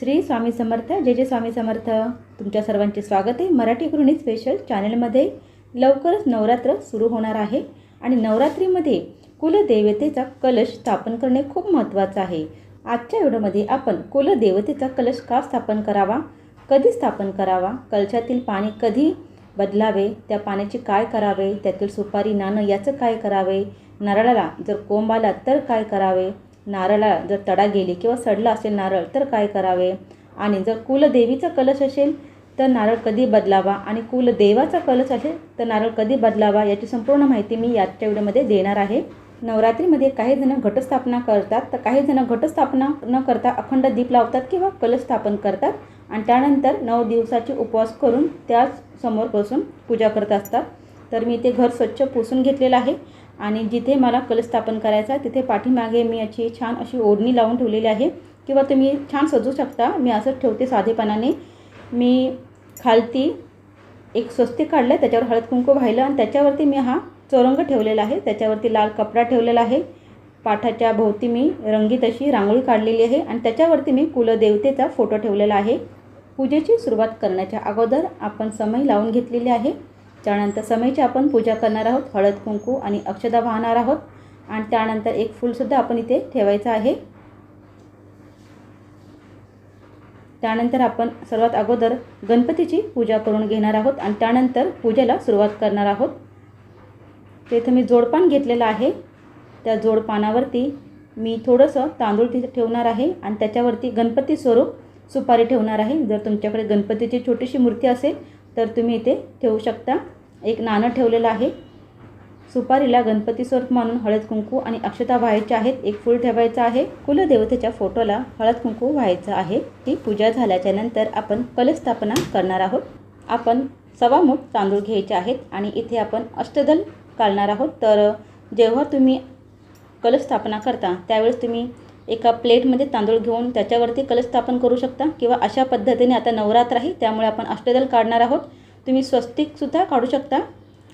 श्री स्वामी समर्थ जय जय स्वामी समर्थ. तुमच्या सर्वांचे स्वागत आहे मराठी गृहिणी स्पेशल चॅनलमध्ये लवकरच नवरात्र सुरू होणार आहे आणि नवरात्रीमध्ये कुलदेवतेचा कलश स्थापन करणे खूप महत्त्वाचं आहे. आजच्या व्हिडिओमध्ये आपण कुलदेवतेचा कलश का स्थापन करावा? कधी स्थापन करावा? कलशातील पाणी कधी बदलावे? त्या पाण्याचे काय करावे? त्यातील सुपारी नाणं याचं काय करावे? नारळाला जर कोंब आला तर काय करावे? नारळाला जर तडा गेली किंवा सडला असेल नारळ तर काय करावे? आणि जर कुलदेवीचा कलश असेल तर नारळ कधी बदलावा? आणि कुलदेवाचा कलश असेल तर नारळ कधी बदलावा? याची संपूर्ण माहिती मी याच्या व्हिडिओमध्ये देणार आहे. नवरात्रीमध्ये काही जण घटस्थापना करतात तर काही जण घटस्थापना न करता अखंड दीप लावतात किंवा कलश स्थापन करतात. आणि त्यानंतर नऊ दिवसाचे उपवास करून त्याच समोर बसून पूजा करत असतात. तर मी ते घर स्वच्छ पुसून घेतलेलं आहे. आणि जिथे मला कलश स्थापन करायचा आहे तिथे पाठीमागे मी याची छान अशी ओढणी लावून ठेवलेली आहे. किंवा तुम्ही छान सजू शकता. मी असंच ठेवते साधेपणाने. मी खालती एक स्वस्तिक काढलं आहे त्याच्यावर हळद कुंकू वाहिलं आणि त्याच्यावरती मी हा चौरंग ठेवलेला आहे. त्याच्यावरती लाल कपडा ठेवलेला आहे. पाठाच्या भोवती मी रंगीत अशी रांगोळी काढलेली आहे आणि त्याच्यावरती मी कुलदेवतेचा फोटो ठेवलेला आहे. पूजेची सुरुवात करण्याच्या अगोदर आपण समय लावून घेतलेली आहे. त्यानंतर समयची आपण पूजा करणार आहोत हळद कुंकू आणि अक्षदा वाहणार आहोत. आणि त्यानंतर एक फूलसुद्धा आपण इथे ठेवायचं आहे. त्यानंतर आपण सर्वात अगोदर गणपतीची पूजा करून घेणार आहोत आणि त्यानंतर पूजेला सुरुवात करणार आहोत. तेथे मी जोडपान घेतलेलं आहे. त्या जोडपानावरती मी थोडंसं तांदूळ तिथे ठेवणार आहे आणि त्याच्यावरती गणपती स्वरूप सुपारी ठेवणार आहे. जर तुमच्याकडे गणपतीची छोटीशी मूर्ती असेल तर तुम्ही इथे ठेवू शकता. एक नाणं ठेवलेलं आहे. सुपारीला गणपती स्वरूप म्हणून हळद कुंकू आणि अक्षता व्हायच्या आहेत. एक फूल ठेवायचं आहे. कुलदेवतेच्या फोटोला हळद कुंकू व्हायचं आहे. ती पूजा झाल्याच्यानंतर आपण कलस्थापना करणार आहोत. आपण सवा मूठ तांदूळ घ्यायचे आहेत आणि इथे आपण अष्टदल काढणार आहोत. तर जेव्हा तुम्ही कलस्थापना करता त्यावेळेस तुम्ही एका प्लेटमध्ये तांदूळ घेऊन त्याच्यावरती कलश स्थापन करू शकता किंवा अशा पद्धतीने आता नवरात्र आहे त्यामुळे आपण अष्टदल काढणार आहोत. तुम्ही स्वस्तिकसुद्धा काढू शकता.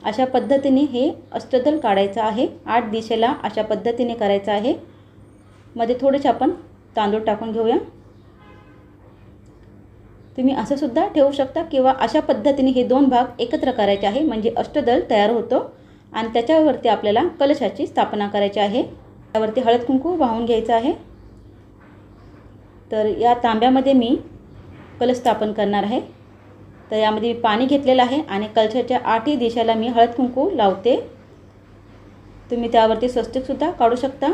अशा पद्धतीने हे अष्टदल काढायचं आहे. आठ दिशेला अशा पद्धतीने करायचं आहे. मध्ये थोडेसे आपण तांदूळ टाकून घेऊया. तुम्ही असं सुद्धा ठेवू शकता किंवा अशा पद्धतीने हे दोन भाग एकत्र करायचे आहे. म्हणजे अष्टदल तयार होतो आणि त्याच्यावरती आपल्याला कलशाची स्थापना करायची आहे. त्यावरती हळद कुंकू वाहून घ्यायचं आहे. तर या तांब्यामध्ये मी कलश स्थापन करणार आहे. तर यामध्ये मी पाणी घेतलेलं आहे आणि कलशाच्या आठही दिशेला मी हळद कुंकू लावते. तुम्ही त्यावरती स्वस्तिकसुद्धा काढू शकता.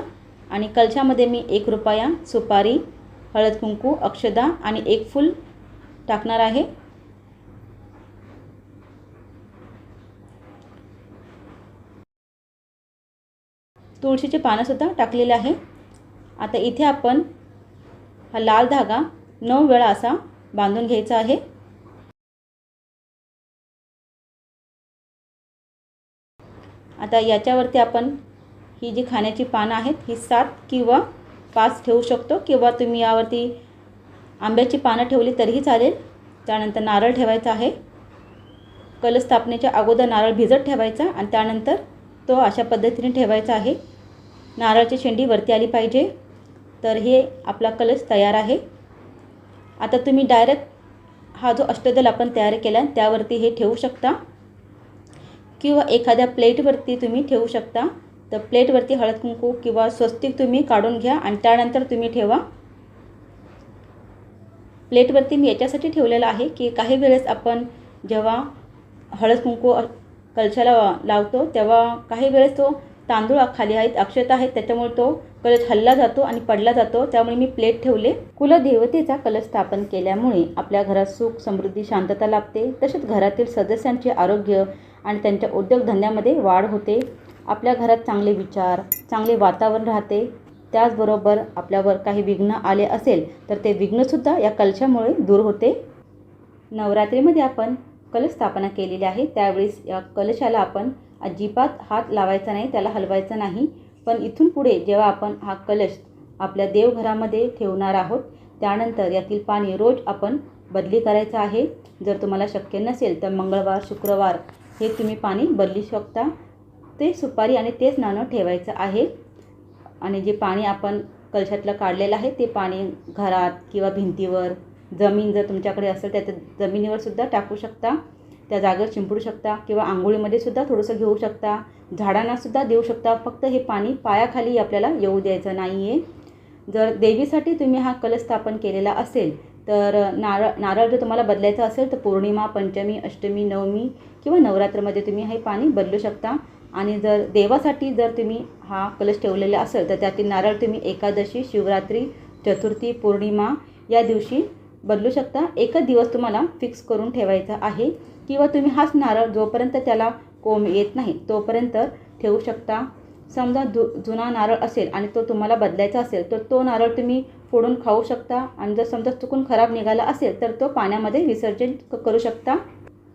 आणि कलशामध्ये मी एक रुपया सुपारी हळद कुंकू अक्षदा आणि एक फूल टाकणार आहे. तुळशीचे पानंसुद्धा टाकलेले आहे. आता इथे आपण हा लाल धागा नऊ वेळा असा बांधून घ्यायचा आहे. आता याच्यावरती आपण ही जी खाण्याची पानं आहेत ही सात किंवा पाच ठेवू शकतो किंवा तुम्ही यावरती आंब्याची पानं ठेवली तरीही चालेल. त्यानंतर नारळ ठेवायचा आहे. कलस्थापनेच्या अगोदर नारळ भिजत ठेवायचा आणि त्यानंतर तो अशा पद्धतीने ठेवायचा आहे. नारळाची शेंडी वरती आली पाहिजे. तर हे आपला कलश तयार आहे. आता तुम्ही डायरेक्ट हा जो अष्टदल आपण तयार केला त्यावरती हे ठेवू शकता. किंवा एखाद्या प्लेटवरती तुम्ही ठेवू शकता. तर प्लेटवरती हळद कुंकू किंवा स्वस्तिक तुम्ही काढून घ्या आणि त्यानंतर तुम्ही ठेवा. प्लेटवरती मी याच्यासाठी ठेवलेलं आहे की काही वेळेस आपण जेव्हा हळद कुंकू कलशाला लावतो तेव्हा काही वेळेस तो तांदूळ खाली आहेत अक्षता आहेत त्याच्यामुळे तो कलश हल्ला जातो आणि पडला जातो. त्यामुळे मी प्लेट ठेवले. कुलदेवतेचा कलश स्थापन केल्यामुळे आपल्या घरात सुख समृद्धी शांतता लाभते. तसेच घरातील सदस्यांचे आरोग्य आणि त्यांच्या उद्योगधंद्यामध्ये वाढ होते. आपल्या घरात चांगले विचार चांगले वातावरण राहते. त्याचबरोबर आपल्यावर काही विघ्न आले असेल तर ते विघ्नसुद्धा या कलशामुळे दूर होते. नवरात्रीमध्ये आपण कलश स्थापना केलेली आहे. त्यावेळेस या कलशाला आपण अजिबात हात लावायचा नाही त्याला हलवायचं नाही. पण इथून पुढे जेव्हा आपण हा कलश आपल्या देवघरामध्ये ठेवणार आहोत त्यानंतर यातील पाणी रोज आपण बदली करायचं आहे. जर तुम्हाला शक्य नसेल तर मंगळवार शुक्रवार हे तुम्ही पाणी बदलू शकता. ते सुपारी आणि तेच नाणं ठेवायचं आहे. आणि जे पाणी आपण कलशातलं काढलेलं आहे ते पाणी घरात किंवा भिंतीवर जमीन जर तुमच्याकडे असेल तर त्या जमिनीवर सुद्धा टाकू शकता. त्या जागेवर शिंपडू शकता किंवा आंघोळीमध्ये सुद्धा थोडंसं घेऊ शकता. झाडांनासुद्धा देऊ शकता. फक्त हे पाणी पायाखाली आपल्याला येऊ द्यायचं नाही आहे जर देवीसाठी तुम्ही हा कलश स्थापन केलेला असेल तर नारळ नारळ जर तुम्हाला बदलायचा असेल तर पौर्णिमा पंचमी अष्टमी नवमी किंवा नवरात्रमध्ये तुम्ही हे पाणी बदलू शकता. आणि जर देवासाठी जर तुम्ही हा कलश ठेवलेला असेल तर त्यातील नारळ तुम्ही एकादशी शिवरात्री चतुर्थी पौर्णिमा या दिवशी बदलू शकता. एकच दिवस तुम्हाला फिक्स करून ठेवायचा आहे किंवा तुम्ही हाच नारळ जोपर्यंत त्याला कोंब येत नाही तोपर्यंत ठेवू शकता. समजा जु जुना नारळ असेल आणि तो तुम्हाला बदलायचा असेल तर तो नारळ तुम्ही फोडून खाऊ शकता. आणि जर समजा चुकून खराब निघाला असेल तर तो पाण्यामध्ये विसर्जन करू शकता.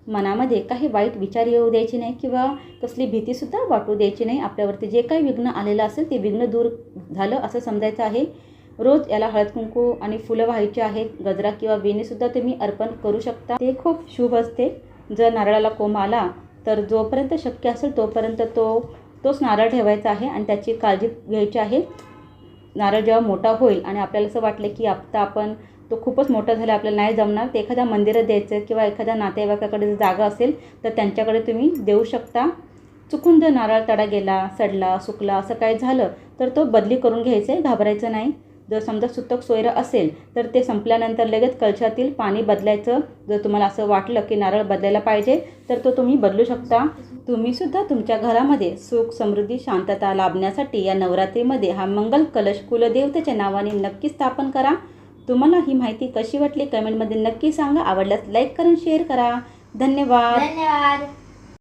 मनामध्ये काही वाईट विचार येऊ द्यायचे नाही किंवा कसली भीतीसुद्धा वाटू द्यायची नाही. आपल्यावरती जे काही विघ्न आलेलं असेल ते विघ्न दूर झालं असं समजायचं आहे. रोज याला हळद कुंकू आणि फुलं व्हायची आहेत. गजरा किंवा वेणीसुद्धा तुम्ही अर्पण करू शकता. ते खूप शुभ असते. जर नारळाला कोंब आला तर जोपर्यंत शक्य असेल तोपर्यंत तो तोच नारळ ठेवायचा आहे आणि त्याची काळजी घ्यायची आहे. नारळ जेव्हा मोठा होईल आणि आपल्याला असं वाटलं की आता आपण तो खूपच मोठा झाला आपल्याला नाही जमणार ते एखाद्या मंदिरात द्यायचं किंवा एखाद्या नातेवाईकाकडे जर जागा असेल तर त्यांच्याकडे तुम्ही देऊ शकता. चुकून जर नारळ तडा गेला सडला सुकला असं काही झालं तर तो बदली करून घ्यायचं आहे. घाबरायचं नाही. जर समजा सुतक सोयरं असेल तर ते संपल्यानंतर लगेच कलशातील पाणी बदलायचं जर तुम्हाला असं वाटलं की नारळ बदलायला पाहिजे तर तो तुम्ही बदलू शकता. तुम्हीसुद्धा तुमच्या घरामध्ये सुख समृद्धी शांतता लाभण्यासाठी या नवरात्रीमध्ये हा मंगल कलश कुलदेवतेच्या नावाने नक्की स्थापन करा. तुम्हाला ही माहिती कशी वाटली? कमेंटमध्ये नक्की सांगा. आवडल्यास लाईक करून शेअर करा. धन्यवाद. धन्यवाद.